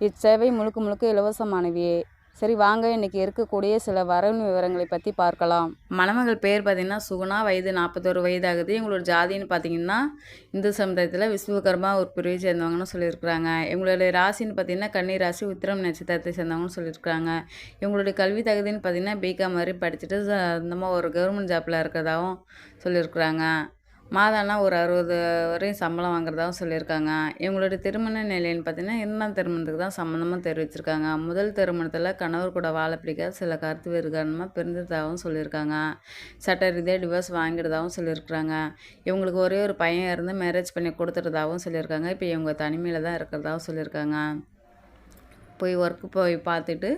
இச்சேவை முழுக்க முழுக்க இலவசமானவையே. சரி வாங்க இன்றைக்கி இருக்கக்கூடிய சில வரவு விவரங்களை பற்றி பார்க்கலாம். மணமகள் பேர் பார்த்திங்கன்னா சுகுணா. வயது நாற்பத்தோரு வயது ஆகுது எங்களோட ஜாதின்னு பார்த்தீங்கன்னா இந்து சமுதாயத்தில் விஸ்வகர்மா ஒரு பிரிவை சேர்ந்தவங்கன்னு சொல்லியிருக்கிறாங்க. எங்களுடைய ராசின்னு பார்த்திங்கன்னா கன்னி ராசி உத்திரம் நட்சத்திரத்தை சேர்ந்தவங்கன்னு சொல்லியிருக்கிறாங்க. எங்களுடைய கல்வி தகுதின்னு பார்த்திங்கன்னா பிகாம் மாதிரி படிச்சுட்டு அந்த ஒரு கவர்மெண்ட் ஜாப்பில் இருக்கிறதாகவும் சொல்லியிருக்கிறாங்க. மாதம்னா ஒரு அறுபது வரையும் சம்பளம் வாங்குறதாகவும் சொல்லியிருக்காங்க. இவங்களுடைய திருமண நிலைன்னு பார்த்தீங்கன்னா இரண்டாம் திருமணத்துக்கு தான் சம்மந்தமாக தெரிவிச்சிருக்காங்க. முதல் திருமணத்தில் கணவர் கூட வாழ பிடிக்காத சில கருத்து வேறுகாரணமாக பிரிந்ததாகவும் சொல்லியிருக்காங்க. சட்ட ரீதியாக டிவோர்ஸ் வாங்கிடுறதாகவும் சொல்லியிருக்கிறாங்க. இவங்களுக்கு ஒரே ஒரு பையன் இருந்து மேரேஜ் பண்ணி கொடுத்துறதாகவும் சொல்லியிருக்காங்க. இப்போ இவங்க தனிமையில் தான் இருக்கிறதாகவும் சொல்லியிருக்காங்க. போய் ஒர்க்கு போய் பார்த்துட்டு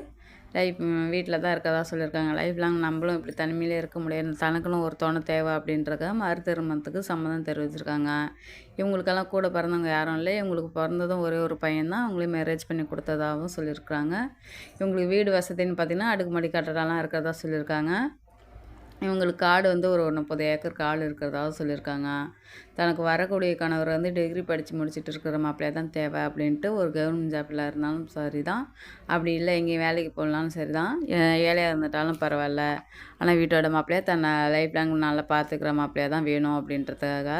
லைஃப் வீட்டில் தான் இருக்கதா சொல்லியிருக்காங்க. லைஃப் லாங் நம்மளும் இப்படி தனிமையிலே இருக்க முடியாது. தனக்குன்னு ஒரு துணை தேவை அப்படின்றத மறு திருமணத்துக்கு சம்மதம் தெரிவிச்சிருக்காங்க. இவங்களுக்கெல்லாம் கூட பிறந்தவங்க யாரும் இல்லை. இவங்களுக்கு பிறந்ததும் ஒரே ஒரு பையன் தான். அவங்களையும் மேரேஜ் பண்ணி கொடுத்ததாகவும் சொல்லியிருக்காங்க. இவங்களுக்கு வீடு வசதின்னு பார்த்திங்கன்னா அடுக்குமாடி கட்டடம்லாம் இருக்கிறதா சொல்லியிருக்காங்க. இவங்களுக்கு காடு வந்து ஒரு ஒன்று முப்பது ஏக்கர் காடு இருக்கிறதாக சொல்லியிருக்காங்க. தனக்கு வரக்கூடிய கணவர் வந்து டிகிரி படித்து முடிச்சுட்டு இருக்கிற மாப்பிள்ளையாக தான் தேவை அப்படின்ட்டு ஒரு கவர்மெண்ட் ஜாப்பில் இருந்தாலும் சரி தான் அப்படி இல்லை எங்கேயும் வேலைக்கு போகலாலும் சரி தான் ஏழையாக இருந்துட்டாலும் பரவாயில்ல. ஆனால் வீட்டோட மாப்பிள்ளையாக தன்னை லைஃப் லாங் நல்லா பார்த்துக்கிற மாப்பிள்ளையாக தான் வேணும் அப்படின்றதுக்காக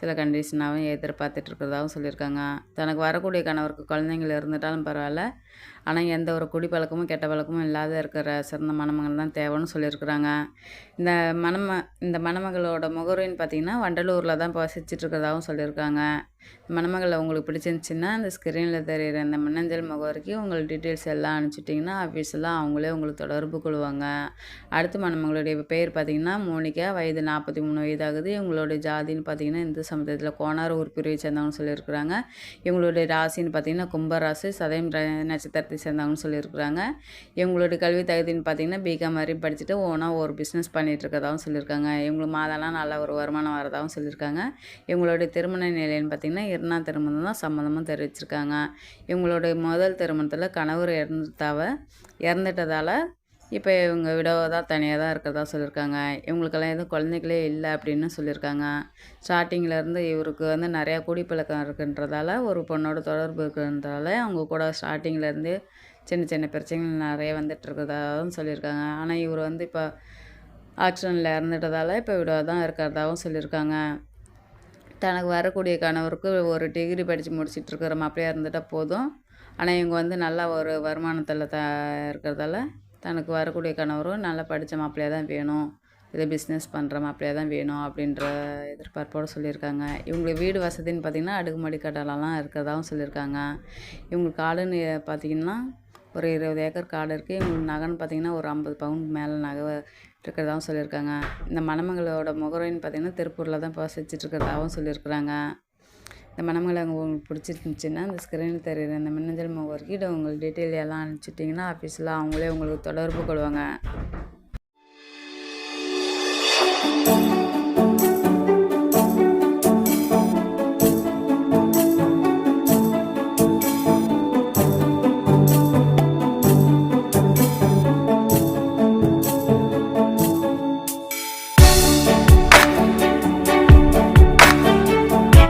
சில கண்டிஷனாகவும் எதிர்பார்த்துட்டு இருக்கிறதாகவும் சொல்லியிருக்காங்க. தனக்கு வரக்கூடிய கணவருக்கு குழந்தைங்கள் இருந்துட்டாலும் பரவாயில்ல. ஆனால் எந்த ஒரு குடி பழக்கமும் கெட்ட பழக்கமும் இல்லாத இருக்கிற சிறந்த மணமகள் தான் தேவைன்னு சொல்லியிருக்கிறாங்க. இந்த மணம இந்த மணமகளோட முகவரின்னு பார்த்திங்கன்னா வண்டலூரில் தான் இப்போ வசிச்சுட்டு இருக்கிறதாகவும் சொல்லியிருக்காங்க. மணமகள் உங்களுக்கு பிடிச்சிருந்துச்சின்னா அந்த ஸ்க்ரீனில் தெரிகிற அந்த மின்னஞ்சல் முகவரிக்கு உங்கள் டீட்டெயில்ஸ் எல்லாம் அனுப்பிச்சிட்டிங்கன்னா ஆஃபீஸெல்லாம் அவங்களே உங்களுக்கு தொடர்பு கொள்வாங்க. அடுத்து மணமகளுடைய பேர் பார்த்திங்கன்னா மோனிகா. வயது நாற்பத்தி மூணு வயதாகுது. இவங்களுடைய ஜாதின்னு பார்த்திங்கன்னா இந்து சமுதாயத்தில் கோனார் ஒரு பிரிவை சேர்ந்தவங்கன்னு சொல்லியிருக்கிறாங்க. இவங்களுடைய ராசின்னு பார்த்திங்கன்னா கும்பராசி சதயம் நட்சத்திரத்தை சேர்ந்தவங்கன்னு சொல்லியிருக்கிறாங்க. இவங்களுடைய கல்வி தகுதின்னு பார்த்திங்கன்னா பிகாம் மாதிரி படிச்சுட்டு ஓனாக ஒரு பிஸ்னஸ் பண்ணிகிட்டு இருக்கிறதாகவும் சொல்லியிருக்காங்க. இவங்களுக்கு மாதம்லாம் நல்ல ஒரு வருமானம் வரதாகவும் சொல்லியிருக்காங்க. இவங்களுடைய திருமண நிலைன்னு பார்த்திங்கன்னா பார்த்திங்கன்னா இரண்டாம் திருமணம் தான் சம்மந்தமும் தெரிவிச்சிருக்காங்க. இவங்களுடைய முதல் திருமணத்தில் கணவர் இறந்துட்டாவ இறந்துட்டதால் இப்போ இவங்க விடவை தான் தனியாக தான் இருக்கிறதா சொல்லியிருக்காங்க இவங்களுக்கெல்லாம் எதுவும் குழந்தைகளே இல்லை அப்படின்னு சொல்லியிருக்காங்க ஸ்டார்டிங்கிலேருந்து இவருக்கு வந்து நிறையா குடிப்பழக்கம் இருக்குன்றதால ஒரு பொண்ணோட தொடர்பு இருக்குன்றதால அவங்க கூட ஸ்டார்டிங்லேருந்து சின்ன சின்ன பிரச்சனைகள் நிறைய வந்துட்டு இருக்கிறதாகவும் சொல்லியிருக்காங்க ஆனால் இவர் வந்து இப்போ ஆக்சிடெண்ட்டில் இறந்துட்டதால் இப்போ விடவை தான் இருக்கிறதாகவும் சொல்லியிருக்காங்க தனக்கு வரக்கூடிய கணவருக்கு ஒரு டிகிரி படித்து முடிச்சுட்டு இருக்கிற மாப்பிள்ளையாக இருந்துட்டால் போதும். ஆனால் இவங்க வந்து நல்லா ஒரு வருமானத்தில் த இருக்கிறதால தனக்கு வரக்கூடிய கணவரும் நல்லா படித்த மாப்பிள்ளையாக தான் வேணும். இதை பிஸ்னஸ் பண்ணுற மாப்பிள்ளையாக தான் வேணும் அப்படின்ற எதிர்பார்ப்போடு சொல்லியிருக்காங்க. இவங்களுக்கு வீடு வசதின்னு பார்த்திங்கன்னா அடுக்குமாடி கடலெல்லாம் இருக்கிறதாகவும் சொல்லியிருக்காங்க. இவங்களுக்கு ஆளுன்னு பார்த்திங்கன்னா ஒரு இருபது ஏக்கர் காடு இருக்குது இவங்களுக்கு நகைன்னு பார்த்திங்கன்னா ஒரு ஐம்பது பவுன் மேலே நகை இருக்கிறதாகவும் சொல்லியிருக்காங்க. இந்த மணமகளோட முகரைன்னு பார்த்திங்கன்னா திருப்பூரில் தான் இப்போ வசிச்சிட்ருக்கிறதாகவும் சொல்லியிருக்கிறாங்க. இந்த மணமகளை உங்களுக்கு பிடிச்சிருந்துச்சின்னா இந்த ஸ்க்ரீனில் தெரியுற இந்த மின்னஞ்சல் முகவரிக்கு உங்கள் டீட்டெயில் எல்லாம் அனுப்பிச்சிட்டிங்கன்னா ஆஃபீஸில் அவங்களே உங்களுக்கு தொடர்பு கொள்வாங்க.